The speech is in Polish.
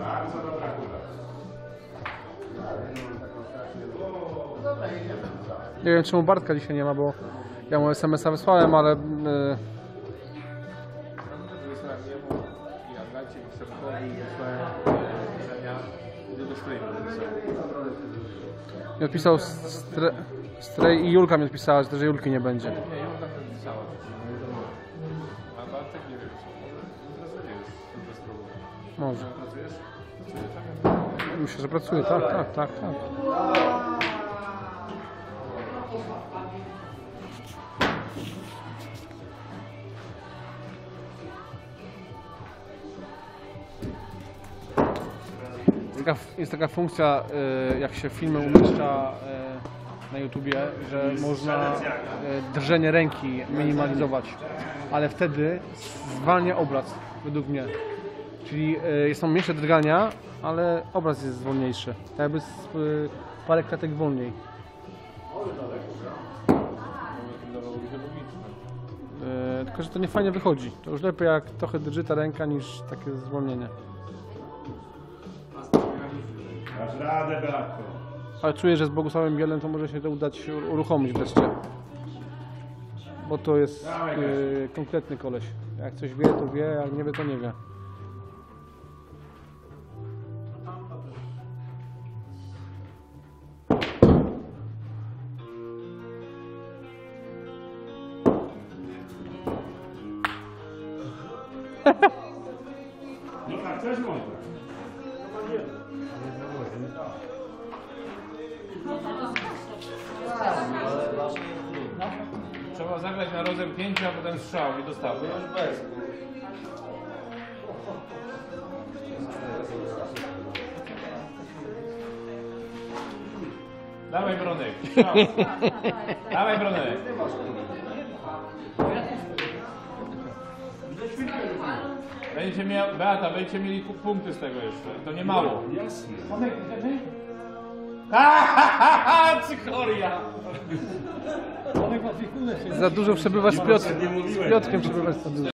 Bardzo Nie wiem czemu Bartka dzisiaj nie ma, bo ja mu SMS-a wysłałem, ale... Yy... Mi odpisał Strej i Julka mi odpisała, że Julki nie będzie. Nie, Julka napisała. Może. Myślę, że pracuje, tak, tak, tak, tak. Jest taka funkcja, y, jak się filmy umieszcza y, na YouTubie, że można y, drżenie ręki minimalizować, ale wtedy zwalnia obraz, według mnie. Czyli y, są mniejsze drgania, ale obraz jest wolniejszy. Tak jakby z, y, parę klatek wolniej. Y, tylko, że to nie fajnie wychodzi. To już lepiej jak trochę drży ta ręka niż takie zwolnienie. Masz radę, Beatko. Ale czuję, że z Bogusławem Bielem to może się to udać u- uruchomić wreszcie. Bo to jest y, konkretny koleś. Jak coś wie, to wie, jak nie wie, to nie wie. No tak też można. Trzeba zagrać na rozem pięciu, a potem strzał i dostawy. Dawaj Bronek. Dawaj Bronek. Będziecie miał, Beata, będziecie mieli ku- punkty z tego jeszcze. To nie mało. Jasne. Psychoria! Za dużo przebywasz z, Piotr, z. Piotrkiem, przebywasz za dużo.